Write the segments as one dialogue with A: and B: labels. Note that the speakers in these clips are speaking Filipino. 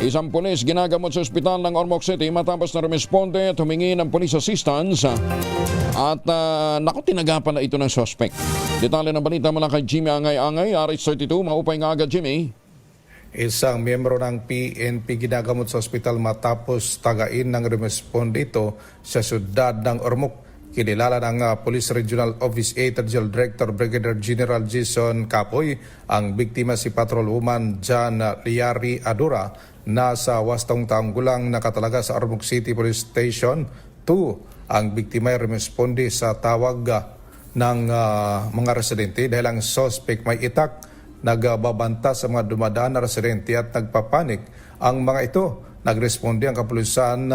A: Isang pulis ginagamot sa ospital ng Ormoc City matapos na rumisponde at humingi ng police assistance at uh, naku tinagapan na ito ng suspect. Detalye ng balita mula kay Jimmy Angay-Angay, RH32, maupay nga agad Jimmy.
B: Isang miyembro ng PNP ginagamot sa ospital matapos tagain ng responde ito sa syudad ng Ormoc. Kinilala ng uh, Police Regional Office 8 Regional Director Brigadier General Jason Capoy ang biktima si Patrolwoman Jan Liari Adura na sa wastong taong nakatalaga sa Ormoc City Police Station 2. Ang biktima ay responde sa tawag uh, ng uh, mga residente dahil ang suspect may itak nagbabanta sa mga dumadaan na residente at nagpapanik. Ang mga ito, nagresponde ang kapulisan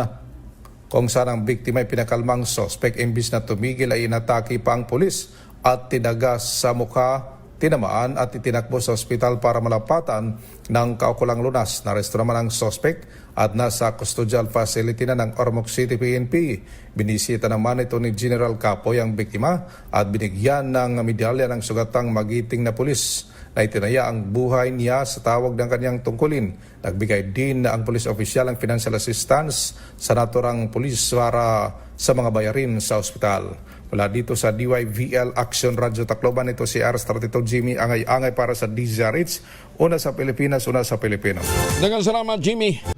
B: kung saan ang biktima ay pinakalmang suspect imbis na tumigil ay inatake pa ang pulis at tinagas sa mukha, tinamaan at itinakbo sa ospital para malapatan ng kaukulang lunas. Naresto naman ang suspect at nasa custodial facility na ng Ormoc City PNP. Binisita naman ito ni General Capoy ang biktima at binigyan ng medalya ng sugatang magiting na pulis na itinaya ang buhay niya sa tawag ng kanyang tungkulin. Nagbigay din na ang police official ng financial assistance sa naturang pulis para sa mga bayarin sa ospital. Mula dito sa DYVL Action Radio Tacloban, ito si RS32 Jimmy Angay-Angay para sa DZRH. Una sa Pilipinas, una sa Pilipino.
A: Dagang salamat Jimmy.